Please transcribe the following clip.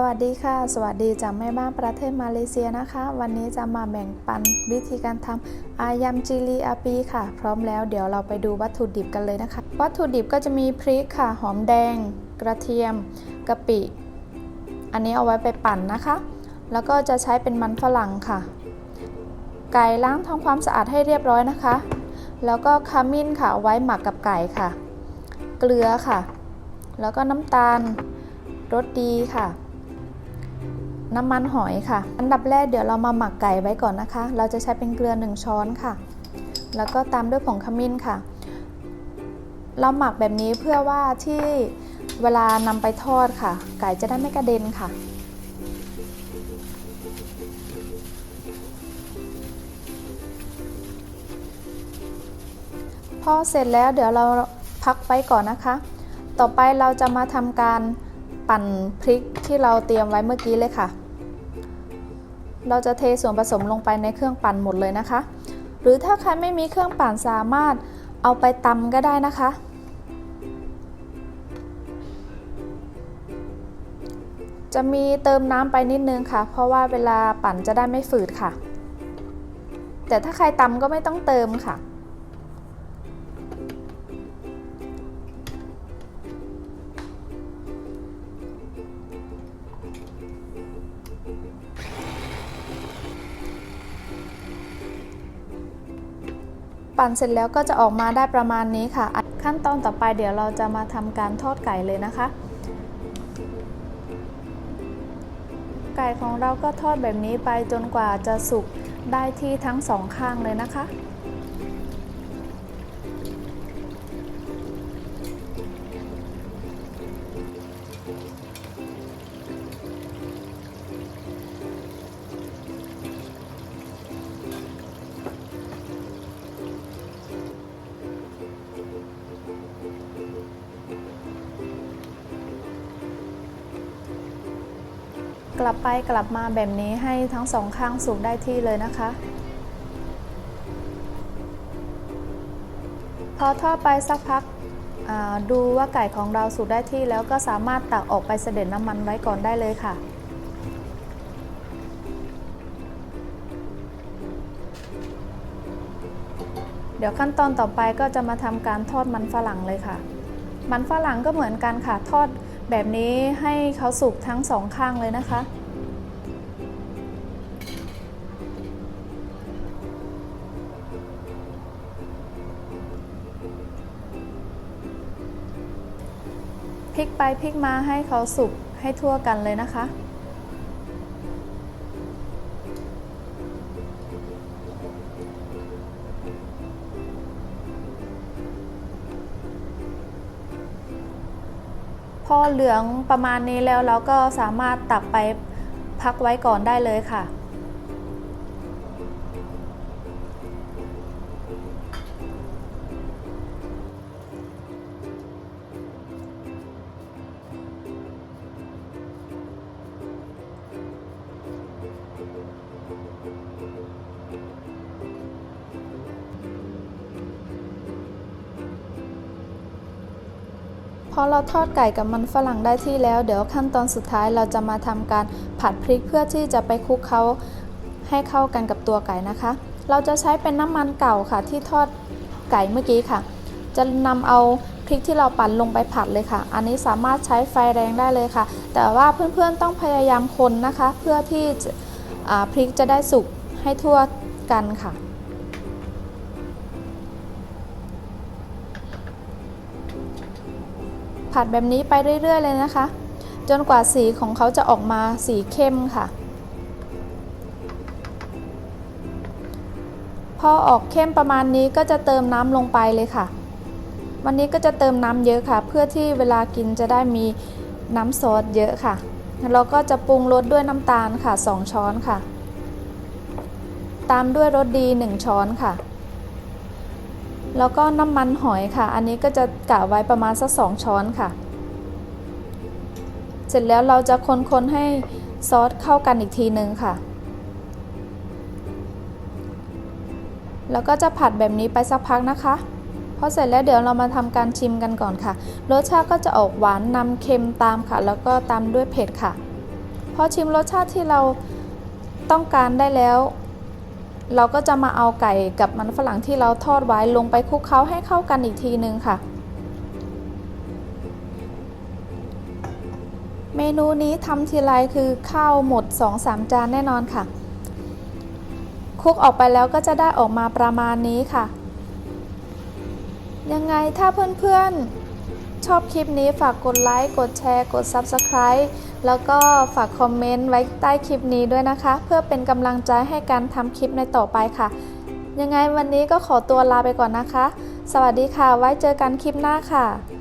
สวัสดีค่ะ สวัสดีจากแม่บ้านประเทศมาเลเซียนะคะ วันนี้จะมาแบ่งปันวิธีการทำอายำจิลีอาปีค่ะ พร้อมแล้วเดี๋ยวเราไปดูวัตถุดิบกันเลยนะคะ วัตถุดิบก็จะมีพริกค่ะ หอมแดง กระเทียมกะปิ อันนี้เอาไว้ไปปั่นนะคะ แล้วก็จะใช้เป็นมันฝรั่งค่ะ ไก่ล้างทำความสะอาดให้เรียบร้อยนะคะ แล้วก็ขมิ้นค่ะเอาไว้หมักกับไก่ค่ะ เกลือค่ะ แล้วก็น้ำตาลรสดีค่ะ น้ำมันหอยค่ะ อันดับแรกเดี๋ยวเรามาหมักไก่ไว้ก่อนนะคะ เราจะใช้เป็นเกลือ 1 ช้อนค่ะ แล้วก็ตามด้วยผงขมิ้นค่ะ เราหมักแบบนี้เพื่อว่าที่เวลานำไปทอดค่ะ ไก่จะได้ไม่กระเด็นค่ะ พอเสร็จแล้วเดี๋ยวเราพักไว้ก่อนนะคะ ต่อไปเราจะมาทำการปั่นพริกที่เราเตรียมไว้เมื่อกี้เลยค่ะ เราจะเทส่วนผสมลงไปในเครื่องปั่นหมดเลยนะคะ หรือถ้าใครไม่มีเครื่องปั่นสามารถเอาไปตำก็ได้นะคะ จะมีเติมน้ำไปนิดนึงค่ะ เพราะว่าเวลาปั่นจะได้ไม่ฝืดค่ะ แต่ถ้าใครตำก็ไม่ต้องเติมค่ะ ปั่นเสร็จแล้วก็จะออกมาได้ประมาณนี้ค่ะ ขั้นตอนต่อไปเดี๋ยวเราจะมาทำการทอดไก่เลยนะคะ ไก่ของเราก็ทอดแบบนี้ไปจนกว่าจะสุกได้ที่ทั้งสองข้างเลยนะคะ กลับไปกลับมาแบบนี้ให้ทั้งสองข้างสุกได้ที่เลยนะคะ พอทอดไปสักพักดูว่าไก่ของเราสุกได้ที่แล้วก็สามารถตักออกไปเสด็จน้ำมันไว้ก่อนได้เลยค่ะ เดี๋ยวขั้นตอนต่อไปก็จะมาทำการทอดมันฝรั่งเลยค่ะ มันฝรั่งก็เหมือนกันค่ะทอด แบบนี้ให้เขาสุกทั้งสองข้างเลยนะคะ พลิกไปพลิกมาให้เขาสุกให้ทั่วกันเลยนะคะ พอเหลืองประมาณนี้แล้วเราก็สามารถตักไปพักไว้ก่อนได้เลยค่ะ พอเราทอดไก่กับมันฝรั่งได้ที่แล้ว เดี๋ยวขั้นตอนสุดท้ายเราจะมาทำการผัดพริกเพื่อที่จะไปคลุกเขาให้เข้ากันกับตัวไก่นะคะ เราจะใช้เป็นน้ำมันเก่าค่ะ ที่ทอดไก่เมื่อกี้ค่ะ จะนำเอาพริกที่เราปั่นลงไปผัดเลยค่ะ อันนี้สามารถใช้ไฟแรงได้เลยค่ะ แต่ว่าเพื่อนๆต้องพยายามคนนะคะ เพื่อที่พริกจะได้สุกให้ทั่วกันค่ะ ผัดแบบนี้ไปเรื่อย ๆ เลยนะคะ จนกว่าสีของเขาจะออกมาสีเข้มค่ะ พอออกเข้มประมาณนี้ก็จะเติมน้ำลงไปเลยค่ะ วันนี้ก็จะเติมน้ำเยอะค่ะ เพื่อที่เวลากินจะได้มีน้ำซอสเยอะค่ะเราก็จะปรุงรสด้วยน้ำตาลค่ะ 2 ช้อนค่ะ ตามด้วยรสดี 1 ช้อนค่ะ แล้วก็น้ำมันหอยค่ะ อันนี้ก็จะกะไว้ประมาณสักสองช้อนค่ะ เสร็จแล้วเราจะคนๆให้ซอสเข้ากันอีกทีนึงค่ะ แล้วก็จะผัดแบบนี้ไปสักพักนะคะพอเสร็จแล้วเดี๋ยวเรามาทำการชิมกันก่อนค่ะ รสชาติก็จะออกหวานนำเค็มตามค่ะ แล้วก็ตามด้วยเผ็ดค่ะ พอชิมรสชาติที่เราต้องการได้แล้ว เราก็จะมาเอาไก่กับมันฝรั่งที่เราทอดไว้ลงไปคลุกเคล้าให้เข้ากันอีกทีนึงค่ะ เมนูนี้ทำทีไรคือข้าวหมด 2-3 จานแน่นอนค่ะคลุกออกไปแล้วก็จะได้ออกมาประมาณนี้ค่ะ ยังไงถ้าเพื่อนๆ ชอบคลิปนี้ฝากกดไลค์ กดแชร์ กด Subscribe แล้วก็ฝากคอมเมนต์ไว้ใต้คลิปนี้ด้วยนะคะ เพื่อเป็นกำลังใจให้การทำคลิปในต่อไปค่ะ ยังไงวันนี้ก็ขอตัวลาไปก่อนนะคะ สวัสดีค่ะ ไว้เจอกันคลิปหน้าค่ะ